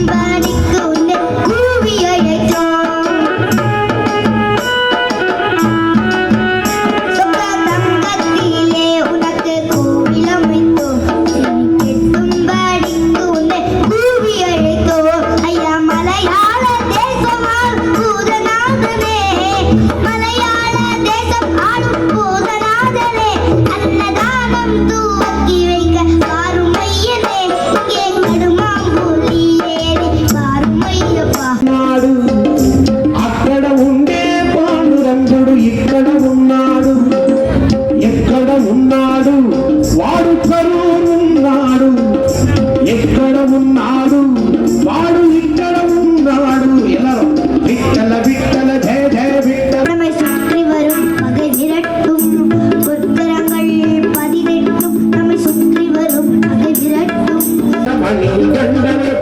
bye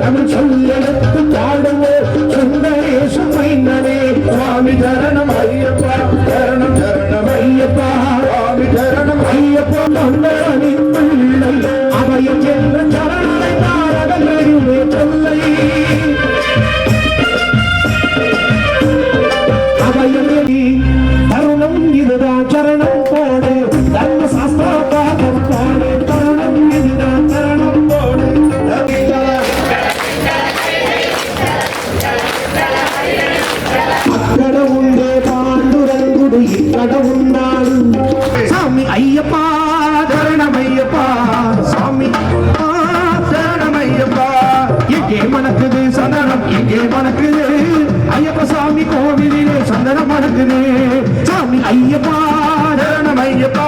Tamil சொல்லெடுத்து பாடுவோம் சுந்தரேசும் மைந்தனே சுவாமி தரணம் ஐயப்பா தரணம் தரணம் ஐயப்பா சுவாமி தரணம் ஐயப்பா மன்னர் அணிந்துள்ளே అక్కడ ఉండే పాండురంగుడు ఇక్కడ ఉన్నాడు స్వామి అయ్యప్ప శరణమయ్యప్ప స్వామి శరణమయ్యప్ప எங்கே மணக்குது சந்தனம்? எங்கே மணக்குது? ஐயப்ப சாமி கோவிலிலே சந்தனம் மணக்குது. சாமி ஐயப்பா சரணம் ஐயப்பா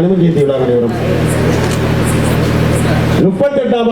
അനുമതി ചെയ്തുവിടാൻ അനേവരും